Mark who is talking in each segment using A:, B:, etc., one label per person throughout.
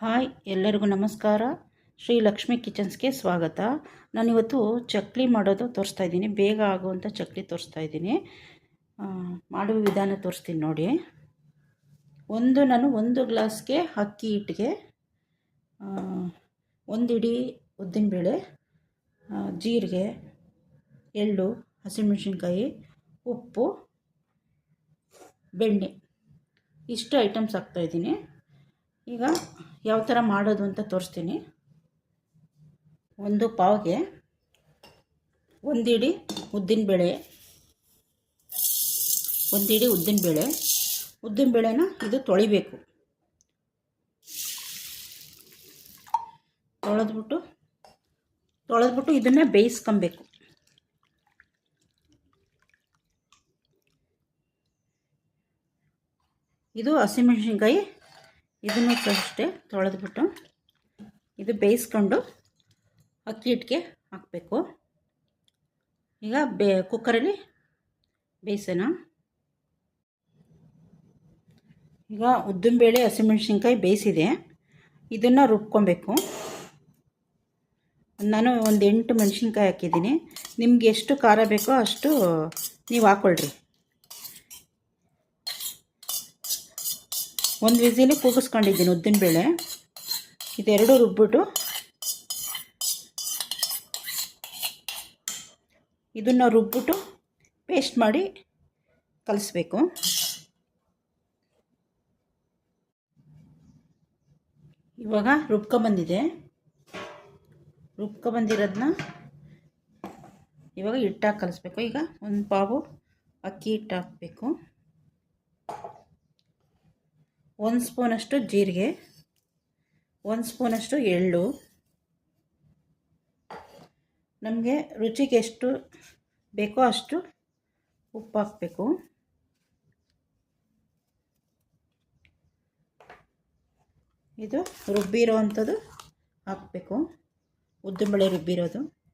A: Hi, ಎಲ್ಲರಿಗೂ ನಮಸ್ಕಾರ. ಶ್ರೀ ಲಕ್ಷ್ಮಿ ಕಿಚನ್ಸ್ಗೆ ಸ್ವಾಗತ. ನಾನಿವತ್ತು ಚಕ್ಲಿ ಮಾಡೋದು ತೋರಿಸ್ತಾ ಇದ್ದೀನಿ. ಬೇಗ ಆಗುವಂಥ ಚಕ್ಲಿ ತೋರಿಸ್ತಾ ಇದ್ದೀನಿ. ಮಾಡುವ ವಿಧಾನ ತೋರಿಸ್ತೀನಿ ನೋಡಿ. ಒಂದು ನಾನು ಒಂದು ಗ್ಲಾಸ್ಗೆ ಅಕ್ಕಿ ಹಿಟ್ಟಿಗೆ ಒಂದು ಇಡೀ ಉದ್ದಿನಬೇಳೆ ಜೀರಿಗೆ, ಎಳ್ಳು, ಹಸಿಮೆಣಸಿನ್ಕಾಯಿ, ಉಪ್ಪು, ಬೆಣ್ಣೆ. ಇಷ್ಟು ಐಟಮ್ಸ್ ಹಾಕ್ತಾಯಿದ್ದೀನಿ ಈಗ ಯಾವ ಥರ ಮಾಡೋದು ಅಂತ ತೋರಿಸ್ತೀನಿ. ಒಂದು ಪಾವ್ಗೆ ಒಂದಿಡಿ ಉದ್ದಿನಬೇಳೆ ಒಂದಿಡಿ ಉದ್ದಿನ ಬೇಳೆನ ಇದು ತೊಳಿಬೇಕು. ತೊಳೆದ್ಬಿಟ್ಟು ತೊಳೆದ್ಬಿಟ್ಟು ಇದನ್ನೇ ಬೇಯಿಸ್ಕೊಬೇಕು. ಇದು ಹಸಿಮೆಣಸಿನ್ಕಾಯಿ ಇದನ್ನು ಸಹ ಅಷ್ಟೇ ತೊಳೆದ್ಬಿಟ್ಟು ಇದು ಬೇಯಿಸ್ಕೊಂಡು ಅಕ್ಕಿ ಹಿಟ್ಟಿಗೆ ಹಾಕಬೇಕು. ಈಗ ಬೇ ಕುಕ್ಕರಲ್ಲಿ ಬೇಯಿಸೋಣ. ಈಗ ಉದ್ದಿನಬೇಳೆ ಹಸಿಮೆಣಸಿನ್ಕಾಯಿ ಬೇಯಿಸಿದೆ. ಇದನ್ನು ರುಬ್ಕೊಬೇಕು. ನಾನು ಒಂದು ಎಂಟು ಮೆಣಸಿನ್ಕಾಯಿ ಹಾಕಿದ್ದೀನಿ. ನಿಮ್ಗೆ ಎಷ್ಟು ಖಾರ ಬೇಕೋ ಅಷ್ಟು ನೀವು ಹಾಕ್ಕೊಳ್ರಿ ಒಂದು ವಿಸಿಲಿ ಕೂಗಿಸ್ಕೊಂಡಿದ್ದೀನಿ ಉದ್ದಿನಬೇಳೆ ಇದೆರಡು ರುಬ್ಬಿಟ್ಟು. ಇದನ್ನು ರುಬ್ಬಿಟ್ಟು ಪೇಸ್ಟ್ ಮಾಡಿ ಕಲಿಸ್ಬೇಕು. ಇವಾಗ ರುಬ್ಕೊಂಬಂದಿದೆ. ರುಬ್ಕೊಂಬಂದಿರೋದನ್ನ ಇವಾಗ ಹಿಟ್ಟಾಗಿ ಕಲಿಸ್ಬೇಕು. ಈಗ ಒಂದು ಪಾವು ಅಕ್ಕಿ ಹಿಟ್ಟು ಹಾಕಬೇಕು ಒಂದು ಸ್ಪೂನಷ್ಟು ಜೀರಿಗೆ, ಒಂದು ಸ್ಪೂನಷ್ಟು ಎಳ್ಳು. ನಮಗೆ ರುಚಿಗೆ ಎಷ್ಟು ಬೇಕೋ ಅಷ್ಟು ಉಪ್ಪು ಹಾಕಬೇಕು. ಇದು ರುಬ್ಬಿರೋ ಅಂಥದ್ದು ಹಾಕಬೇಕು. ಉದ್ದಿನಬೇಳೆ ರುಬ್ಬಿರೋದು.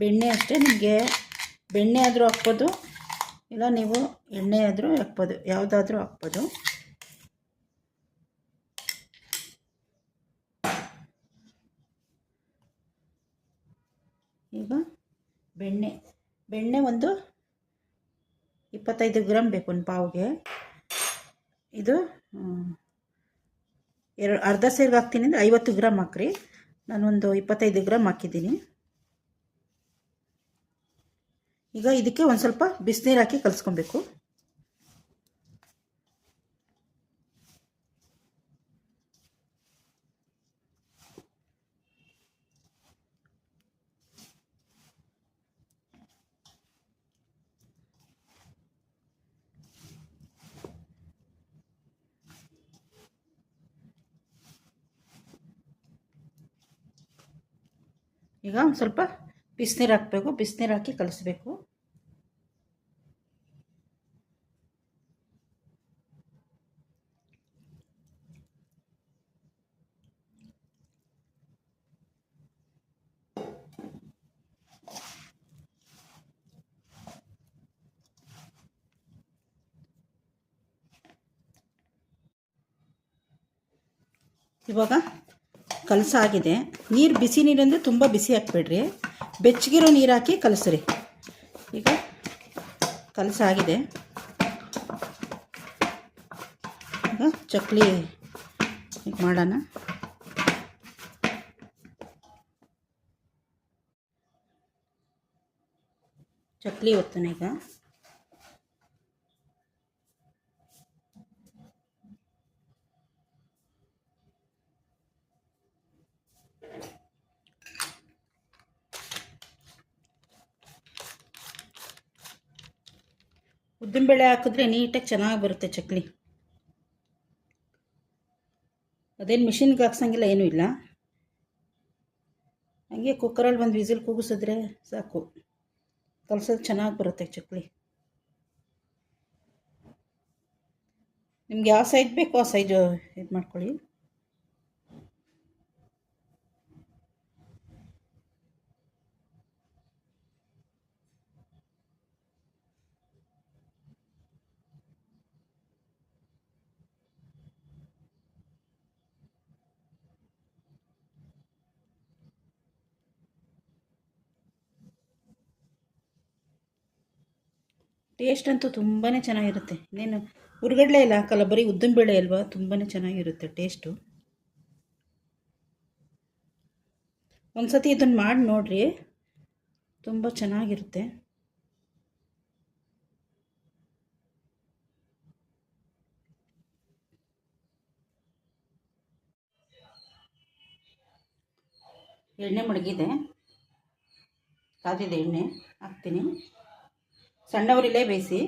A: ಬೆಣ್ಣೆ ಅಷ್ಟೇ, ನಿಮಗೆ ಬೆಣ್ಣೆ ಆದರೂ ಹಾಕ್ಬೋದು, ಇಲ್ಲ ನೀವು ಎಣ್ಣೆ ಆದರೂ ಹಾಕ್ಬೋದು, ಯಾವುದಾದ್ರೂ ಹಾಕ್ಬೋದು. ಈಗ ಬೆಣ್ಣೆ ಬೆಣ್ಣೆ ಒಂದು ಇಪ್ಪತ್ತೈದು ಗ್ರಾಮ್ ಬೇಕು ಒಂದು ಪಾವ್ಗೆ. ಇದು ಎರಡು, ಅರ್ಧ ಸೇರ್ಗೆ ಹಾಕ್ತೀನಿ ಅಂದರೆ ಐವತ್ತು ಗ್ರಾಮ್ ಹಾಕ್ರಿ. ನಾನೊಂದು ಇಪ್ಪತ್ತೈದು ಗ್ರಾಮ್ ಹಾಕಿದ್ದೀನಿ. ಈಗ ಇದಕ್ಕೆ ಒಂದು ಸ್ವಲ್ಪ ಬಿಸಿನೀರು ಹಾಕಿ ಕಲಿಸ್ಕೊಬೇಕು. ಈಗ ಒಂದು ಸ್ವಲ್ಪ ಬಿಸಿನೀರು ಹಾಕಬೇಕು, ಬಿಸಿನೀರು ಹಾಕಿ ಕಲಿಸ್ಬೇಕು. ಇವಾಗ ಕಲಸಾಗಿದೆ. ನೀರು ಬಿಸಿ ನೀರಂದರೆ ತುಂಬ ಬಿಸಿ ಹಾಕ್ಬೇಡ್ರಿ. ಬೆಚ್ಚಗಿರೋ ನೀರು ಹಾಕಿ ಕಲಸ್ರಿ. ಈಗ ಕಲಸಾಗಿದೆ. ಈಗ ಚಕ್ಲಿ ಮಾಡೋಣ. ಚಕ್ಲಿ ಒತ್ತನ ಈಗ. ಉದ್ದಿನಬೇಳೆ ಹಾಕಿದ್ರೆ ನೀಟಾಗಿ ಚೆನ್ನಾಗಿ ಬರುತ್ತೆ ಚಕ್ಲಿ. ಅದೇನು ಮಿಷಿನ್ಗೆ ಹಾಕ್ಸಂಗಿಲ್ಲ, ಏನೂ ಇಲ್ಲ. ಹಂಗೆ ಕುಕ್ಕರಲ್ಲಿ ಒಂದು ವಿಸಿಲ್ ಕೂಗಿಸಿದ್ರೆ ಸಾಕು. ಕಲಸೋದು ಚೆನ್ನಾಗಿ ಬರುತ್ತೆ ಚಕ್ಲಿ. ನಿಮ್ಗೆ ಯಾವ ಸೈಜ್ ಬೇಕೋ ಆ ಸೈಜು ಇದು ಮಾಡ್ಕೊಳ್ಳಿ ಟೇಸ್ಟ್ ಅಂತೂ ತುಂಬಾ ಚೆನ್ನಾಗಿರುತ್ತೆ. ಇನ್ನೇನು ಹುರ್ಗಡ್ಲೆ ಇಲ್ಲ ಹಾಕಲ್ಲ, ಬರೀ ಉದ್ದಿನಬೇಳೆ ಅಲ್ವಾ ತುಂಬಾ ಚೆನ್ನಾಗಿರುತ್ತೆ ಟೇಸ್ಟು ಒಂದು ಸತಿ ಇದನ್ನು ಮಾಡಿ ನೋಡಿರಿ. ತುಂಬ ಚೆನ್ನಾಗಿರುತ್ತೆ. ಎಣ್ಣೆ ಮಡಗಿದೆ ಕಾದಿದೆ ಎಣ್ಣೆ ಹಾಕ್ತೀನಿ. ಸಣ್ಣವರಿಲ್ಲೇ ಬೇಯಿಸಿ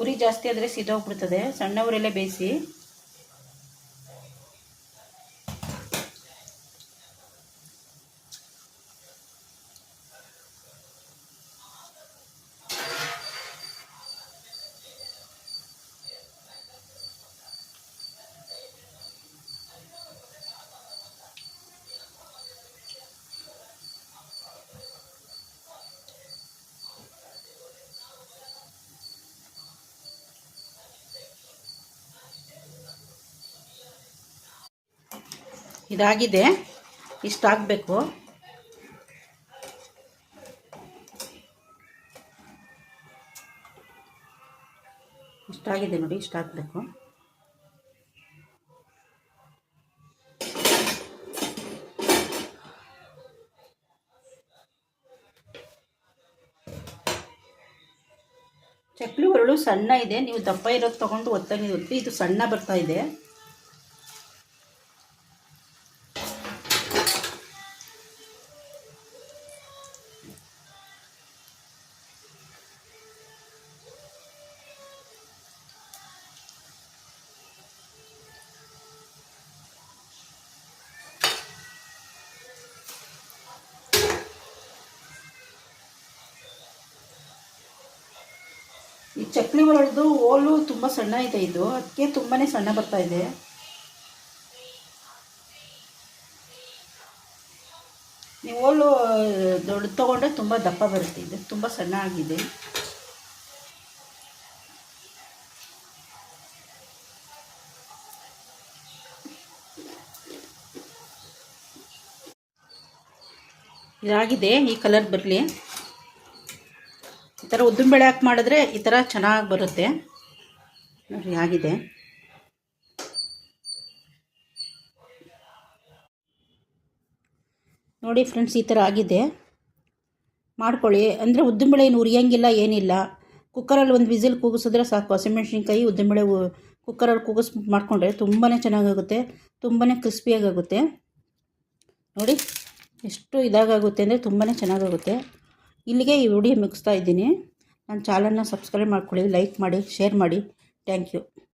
A: ಉರಿ ಜಾಸ್ತಿ ಆದರೆ ಸಿದೋಗ್ಬಿಡ್ತದೆ. ಸಣ್ಣ ಉರಿಯಲ್ಲೇ ಬೇಯಿಸಿ ಇದಾಗಿದೆ. ಇಷ್ಟು ಹಾಕಬೇಕು ಇಷ್ಟಾಗಿದೆ ನೋಡಿ ಇಷ್ಟು ಹಾಕಬೇಕು ಚಕ್ಲಿ ಒರಳು ಸಣ್ಣ ಇದೆ. ನೀವು ದಪ್ಪ ಇರೋದು ತೊಗೊಂಡು ಒತ್ತಿ ಇದು ಸಣ್ಣ ಬರ್ತಾ ಇದೆ. ಈ ಚಕ್ಲಿ ಒಳದು ಓಲು ತುಂಬ ಸಣ್ಣ ಇದೆ ಇದು. ಅದಕ್ಕೆ ತುಂಬಾ ಸಣ್ಣ ಬರ್ತಾ ಇದೆ. ನೀವು ಓಲು ದೊಡ್ಡ ತೊಗೊಂಡ್ರೆ ತುಂಬ ದಪ್ಪ ಬರುತ್ತೆ. ಇದು ತುಂಬ ಸಣ್ಣ ಆಗಿದೆ. ಇದಾಗಿದೆ ಈ ಕಲರ್ ಬರಲಿ. ಥರ ಉದ್ದಿನಬೇಳೆ ಹಾಕಿ ಮಾಡಿದ್ರೆ ಈ ಥರ ಚೆನ್ನಾಗಿ ಬರುತ್ತೆ. ನೋಡಿ ಆಗಿದೆ. ನೋಡಿ ಫ್ರೆಂಡ್ಸ್, ಈ ಥರ ಆಗಿದೆ. ಮಾಡ್ಕೊಳ್ಳಿ. ಅಂದರೆ ಉದ್ದಿನಬೇಳೆ ಏನು ಉರಿಯಂಗಿಲ್ಲ, ಏನಿಲ್ಲ. ಕುಕ್ಕರಲ್ಲಿ ಒಂದು ವಿಸಿಲ್ ಕೂಗಿಸಿದ್ರೆ ಸಾಕು. ಹಸಿಮೆಣ್ಸಿನ್ಕಾಯಿ ಉದ್ದಿನಬೇಳೆ ಕುಕ್ಕರಲ್ಲಿ ಕೂಗಿಸ್ ಮಾಡಿಕೊಂಡ್ರೆ ತುಂಬಾ ಚೆನ್ನಾಗಾಗುತ್ತೆ. ತುಂಬಾ ಕ್ರಿಸ್ಪಿಯಾಗುತ್ತೆ ನೋಡಿ, ಎಷ್ಟು ಇದಾಗುತ್ತೆ ಅಂದರೆ ತುಂಬಾ ಚೆನ್ನಾಗಾಗುತ್ತೆ. ಇಲ್ಲಿಗೆ ಈ ವಿಡಿಯೋ ಮುಗಿಸ್ತಾ ಇದ್ದೀನಿ. ನನ್ನ ಚಾನಲ್ನ ಸಬ್ಸ್ಕ್ರೈಬ್ ಮಾಡ್ಕೊಳ್ಳಿ ಲೈಕ್ ಮಾಡಿ ಶೇರ್ ಮಾಡಿ. Thank you.